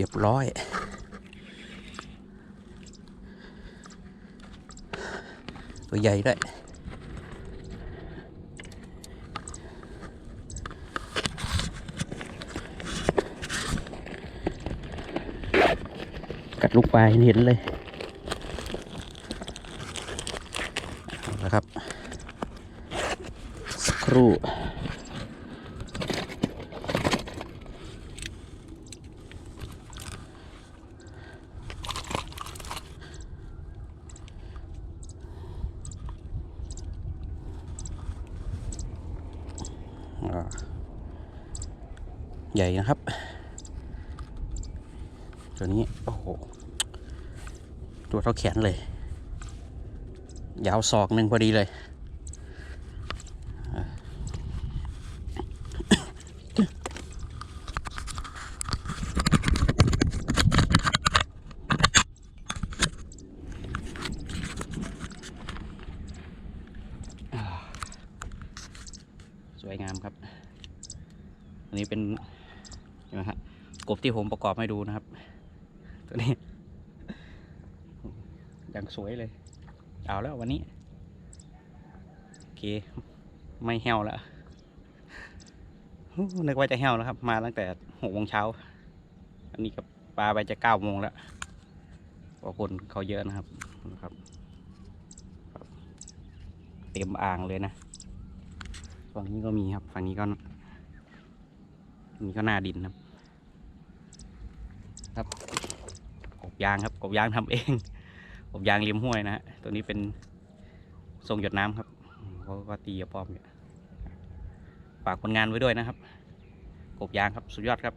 เรียบร้อย ตัวใหญ่ด้วยกัดลูกปลายเห็นเลยเอาละครับสครู่ ใหญ่นะครับ ตัวนี้ โอ้โห ตัวเท่าแขนเลย ยาวศอกหนึ่งพอดีเลย วยงามครับ อันนี้เป็นเห็นไหมฮะกบที่ผมประกอบให้ดูนะครับ ตัวนี้อย่างสวยเลย เอาแล้ววันนี้ โอเค ไม่แห้วแล้วนึกว่าจะแห้วแล้วครับ มาตั้งแต่หกโมงเช้า อันนี้กับปลาไปจะเก้าโมงแล้วเพราะคนเขาเยอะนะครับนะครับครับ เต็มอ่างเลยนะ ฝั่งนี้ก็มีครับ ฝั่งนี้ก็นี่ก็หน้าดินครับ ครับ กบยางครับ กบยางทำเอง กบยางริมห้วยนะฮะ ตัวนี้เป็นทรงหยดน้ำครับเขาก็ตีกับป้อมอยู่ฝากผลงานไว้ด้วยนะครับ กบยางครับ สุดยอดครับ